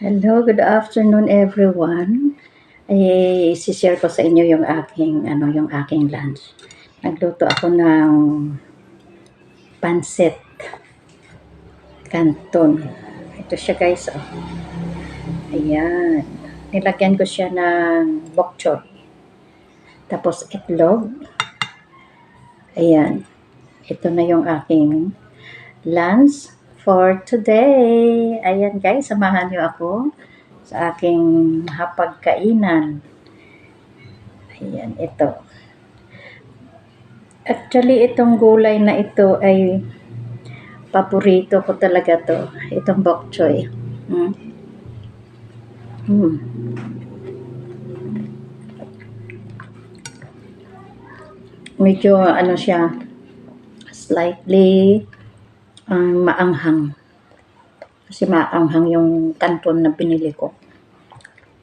Hello, good afternoon everyone. Ay, share ko sa inyo yung aking ano, yung aking lunch. Nagluto ako ng pansit canton. Ito siya guys, oh. Ayan. Nilagyan ko siya ng bok choy. Tapos itlog. Ayan. Ito na yung aking lunch for today. Ayan guys, samahan niyo ako sa aking hapagkainan. Ayan, ito. Actually, itong gulay na ito ay paborito ko talaga to. Itong bok choy. Hmm. Hmm. Medyo ano siya, slightly um, maanghang. Kasi maanghang yung kanton na pinili ko.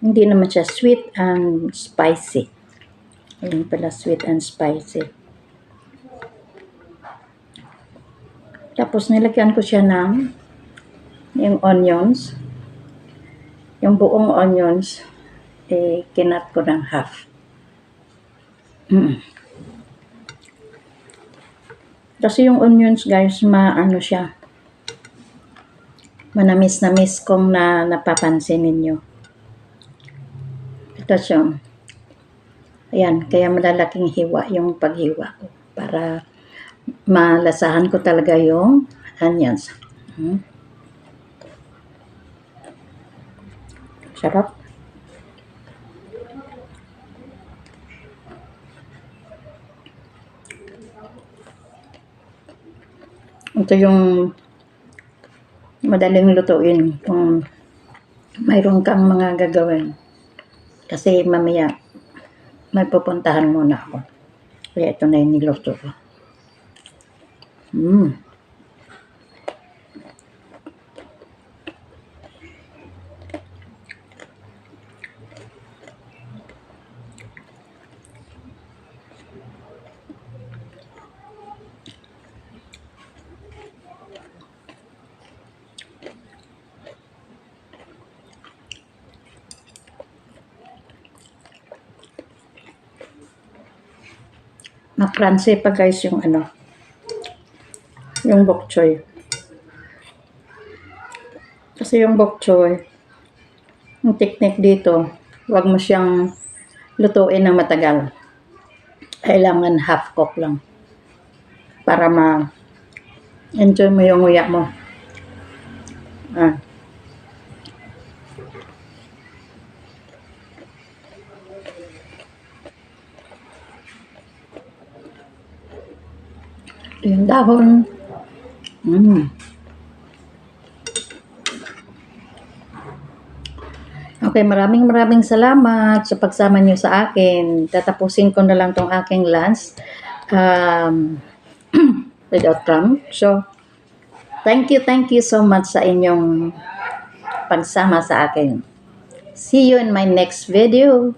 Hindi naman siya sweet and spicy. Ayun pala, sweet and spicy. Tapos nilagyan ko siya ng yung onions. Yung buong onions, eh, kinat ko ng half. Mm. Kasi yung onions guys, maano siya. Manamis na miss kong na napapansin ninyo. Ito siya. Ayan, kaya malalaking hiwa yung paghiwa ko. Para malasahan ko talaga yung onions. Hmm. Sarap. Ito yung madaling lutuin kung mayroon kang mga gagawin. Kasi mamaya may pupuntahan muna ako. Kaya ito na yung niluto ko. Mm. Makranse pa guys yung ano, yung bok choy. Kasi yung bok choy, yung technique dito, wag mo siyang lutuin ng matagal. Kailangan half cook lang. Para ma enjoy mo yung nguya mo. Ah. Yung dahon. Mm. Okay, maraming maraming salamat sa pagsama niyo sa akin. Tatapusin ko na lang tong aking lunch um, without crumb. So, thank you, thank you so much sa inyong pagsama sa akin. See you in my next video.